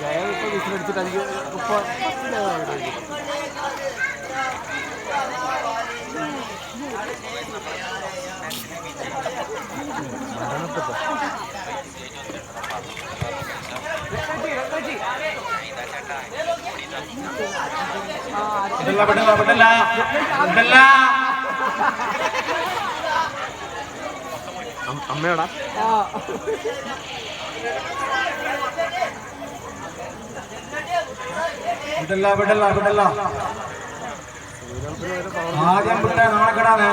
ജയം ഇപ്പോൾ വിസിലെടുത്തിട്ട് അഞ്ച് ഇപ്പോൾ ഇതല്ല പെട്ടല്ല പെട്ടല്ല ഇതല്ല അമ്മയോടാ വിടല്ല വിടല്ല വിടല്ല. ആദ്യം വിട്ട നാണക്കെടാണ്.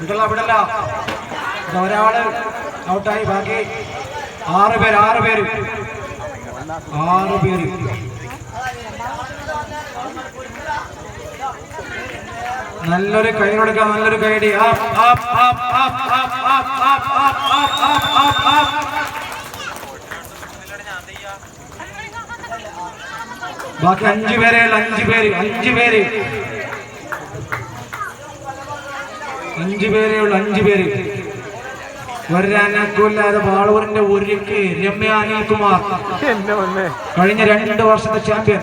വിടല്ല വിടല്ല. ഒരാൾ ഔട്ടായി ബാക്കി ആറ് പേര് ആറ് പേര്. ആറ് പേര്. നല്ലൊരു കൈ കൊടുക്കാം നല്ലൊരു കൈടി ബാക്കി അഞ്ചു പേരെ അഞ്ചു പേര് അഞ്ചു പേര് അഞ്ചു പേരെ ഉള്ളു അഞ്ചു പേര് വരാനക്കുമില്ലാതെ വാളൂരിന്റെ ഒരുക്ക് രമ്യ അനിൽകുമാർ കഴിഞ്ഞ രണ്ട് വർഷത്തെ ചാമ്പ്യൻ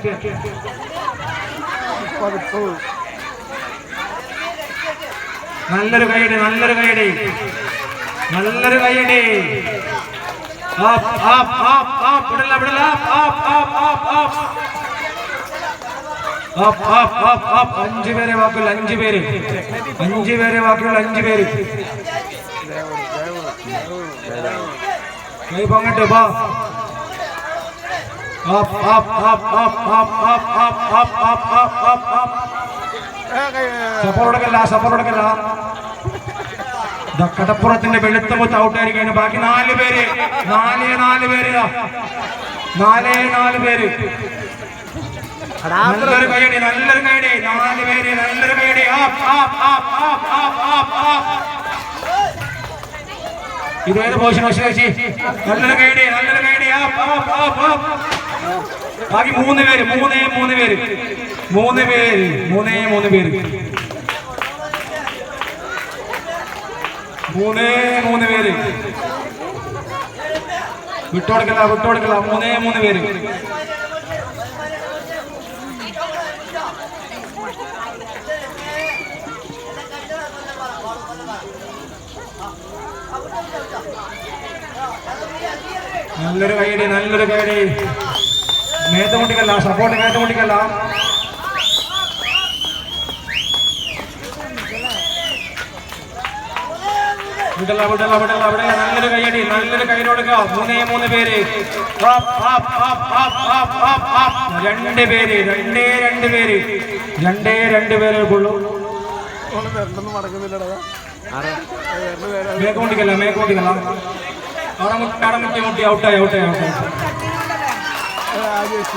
നല്ലൊരു കൈയടി നല്ലൊരു കൈയടി. നല്ലൊരു കൈയടി. അഞ്ചു പേരെ വാക്കുകൾ അഞ്ചു പേര്. അഞ്ചു പേരെ വാക്കുകൾ അഞ്ചു പേര്. കൈ പൊങ്ങട്ടെ സപ്പോർട്ടൊക്കെല്ല സപ്പോർട്ടൊക്കെല്ല കടപ്പുറത്തിന്റെ വെളുത്ത മുത്ത് ഔട്ടായിരിക്കാണ് ബാക്കി നാല് പേര്. നാല് നാല് പേര് നാലേ നാല് പേര്. നല്ലൊരു കൈടി നല്ലൊരു കൈടി നാല് പേര് നല്ലൊരു കൈടി ഇരുപത് പോഷൻ വശേഷി നല്ലൊരു കൈടി നല്ലൊരു കൈടി ബാക്കി മൂന്ന് പേര് മൂന്നേ മൂന്ന് പേര്. മൂന്ന് പേര് മൂന്നേ മൂന്ന് പേര്. മൂന്നേ മൂന്ന് പേര്. വിട്ടുകൊടുക്കല വിട്ടുകൊടുക്കല മൂന്നേ മൂന്ന് പേര്. നല്ലൊരു കൈഡി നല്ലൊരു മേത്ത് മുട്ടിക്കല്ല സപ്പോർട്ട് മേത്ത് മുട്ടിക്കല്ല. വിടല വിടല വിടല അവിടെ നല്ലൊരു കൈയടി നല്ലൊരു കൈ കൊടുക്കുക. മൂന്നേ മൂന്ന് പേര്. രണ്ട് പേര് രണ്ടേ രണ്ട് പേര്. രണ്ടേ രണ്ട് പേരേ ഉള്ളൂ. മേക്കോട്ടിക്കല്ല മേക്കോട്ടിക്കല്ല അവിടെ മുട്ടി അവിടെ മുട്ടി മുട്ടി ഔട്ടായി ഔട്ടായി ഔട്ടായി É,